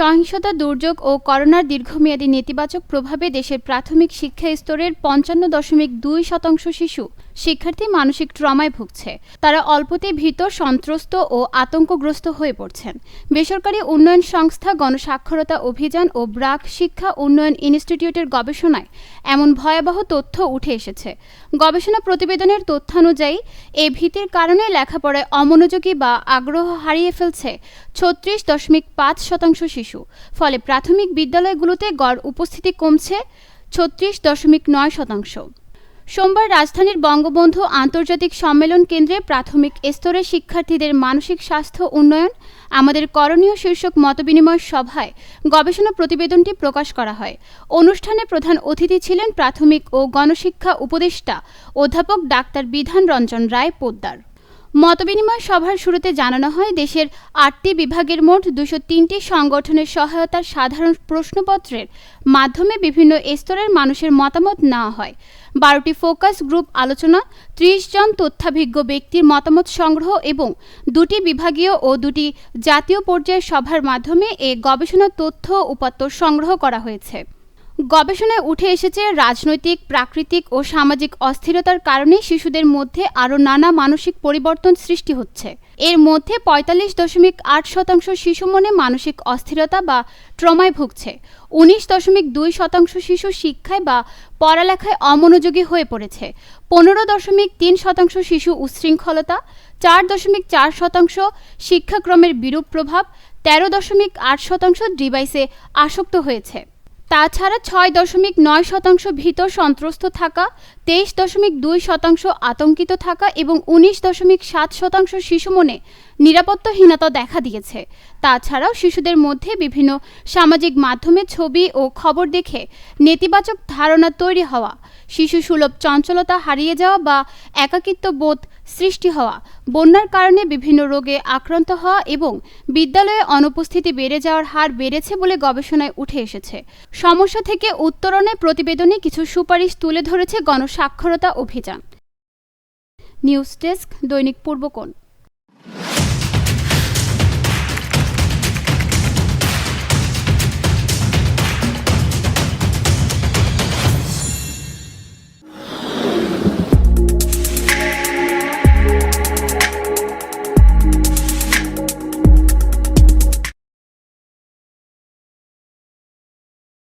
সহিংসতা, দুর্যোগ ও করোনার দীর্ঘমেয়াদী নেতিবাচক প্রভাবে দেশের প্রাথমিক শিক্ষা স্তরের পঞ্চান্ন দশমিক দুই শতাংশ শিশু শিক্ষার্থী মানসিক ট্রমায় ভুগছে। তারা অল্পতেই ভীত, সন্ত্রস্ত ও আতঙ্কগ্রস্ত হয়ে পড়ছেন। বেসরকারি উন্নয়ন সংস্থা গণস্বাক্ষরতা অভিযান ও ব্রাক শিক্ষা উন্নয়ন ইনস্টিটিউটের গবেষণায় এমন ভয়াবহ তথ্য উঠে এসেছে। গবেষণা প্রতিবেদনের তথ্যানুযায়ী, এ ভীতির কারণে লেখাপড়ায় অমনোযোগী বা আগ্রহ হারিয়ে ফেলছে ছত্রিশ দশমিক পাঁচ শতাংশ শিশু। ফলে প্রাথমিক বিদ্যালয়গুলোতে গড় উপস্থিতি কমছে ছত্রিশ দশমিক নয় শতাংশ। সোমবার রাজধানীর বঙ্গবন্ধু আন্তর্জাতিক সম্মেলন কেন্দ্রে প্রাথমিক স্তরের শিক্ষার্থীদের মানসিক স্বাস্থ্য উন্নয়ন, আমাদের করণীয় শীর্ষক মতবিনিময় সভায় গবেষণা প্রতিবেদনটি প্রকাশ করা হয়। অনুষ্ঠানে প্রধান অতিথি ছিলেন প্রাথমিক ও গণশিক্ষা উপদেষ্টা অধ্যাপক ডাক্তার বিধান রঞ্জন রায় পোদ্দার। মতবিনিময় সভার শুরুতে জানানো হয়, দেশের আটটি বিভাগের মোট দুশো তিনটি সংগঠনের সহায়তার সাধারণ প্রশ্নপত্রের মাধ্যমে বিভিন্ন স্তরের মানুষের মতামত নেওয়া হয়। বারোটি ফোকাস গ্রুপ আলোচনা, ত্রিশ জন তথ্যাভিজ্ঞ ব্যক্তির মতামত সংগ্রহ এবং দুটি বিভাগীয় ও দুটি জাতীয় পর্যায়ের সভার মাধ্যমে এ গবেষণা তথ্য উপাত্ত সংগ্রহ করা হয়েছে। গবেষণায় উঠে এসেছে রাজনৈতিক, প্রাকৃতিক ও সামাজিক অস্থিরতার কারণে শিশুদের মধ্যে আরও নানা মানসিক পরিবর্তন সৃষ্টি হচ্ছে। এর মধ্যে পঁয়তাল্লিশ দশমিক আট শতাংশ শিশু মনে মানসিক অস্থিরতা বা ট্রমায় ভুগছে। উনিশ দশমিক দুই শতাংশ শিশু শিক্ষায় বা পড়ালেখায় অমনোযোগী হয়ে পড়েছে। পনেরো দশমিক তিন শতাংশ শিশু উচ্ছৃঙ্খলতা, চার দশমিক চার শতাংশ শিক্ষাক্রমের বিরূপ প্রভাব, তেরো দশমিক আট শতাংশ ডিভাইসে আসক্ত হয়েছে। তাছাড়া ছয় দশমিক নয় শতাংশ ভীত সন্ত্রস্ত থাকা, তেইশ দশমিক দুই শতাংশ আতঙ্কিত থাকা এবং উনিশ দশমিক সাত শতাংশ শিশু মনে নিরাপত্তাহীনতা দেখা দিয়েছে। তাছাড়াও শিশুদের মধ্যে বিভিন্ন সামাজিক মাধ্যমে ছবি ও খবর দেখে নেতিবাচক ধারণা তৈরি হওয়া শিশু সুলভ চঞ্চলতা হারিয়ে যাওয়া বা একাকিত্ব বোধ সৃষ্টি হওয়া, বন্যার কারণে বিভিন্ন রোগে আক্রান্ত হওয়া এবং বিদ্যালয়ে অনুপস্থিতি বেড়ে যাওয়ার হার বেড়েছে বলে গবেষণায় উঠে এসেছে। সমস্যা থেকে উত্তরণে প্রতিবেদনে কিছু সুপারিশ তুলে ধরেছে গণস্বাক্ষরতা অভিযান। নিউজ ডেস্ক দৈনিক পূর্বকোণ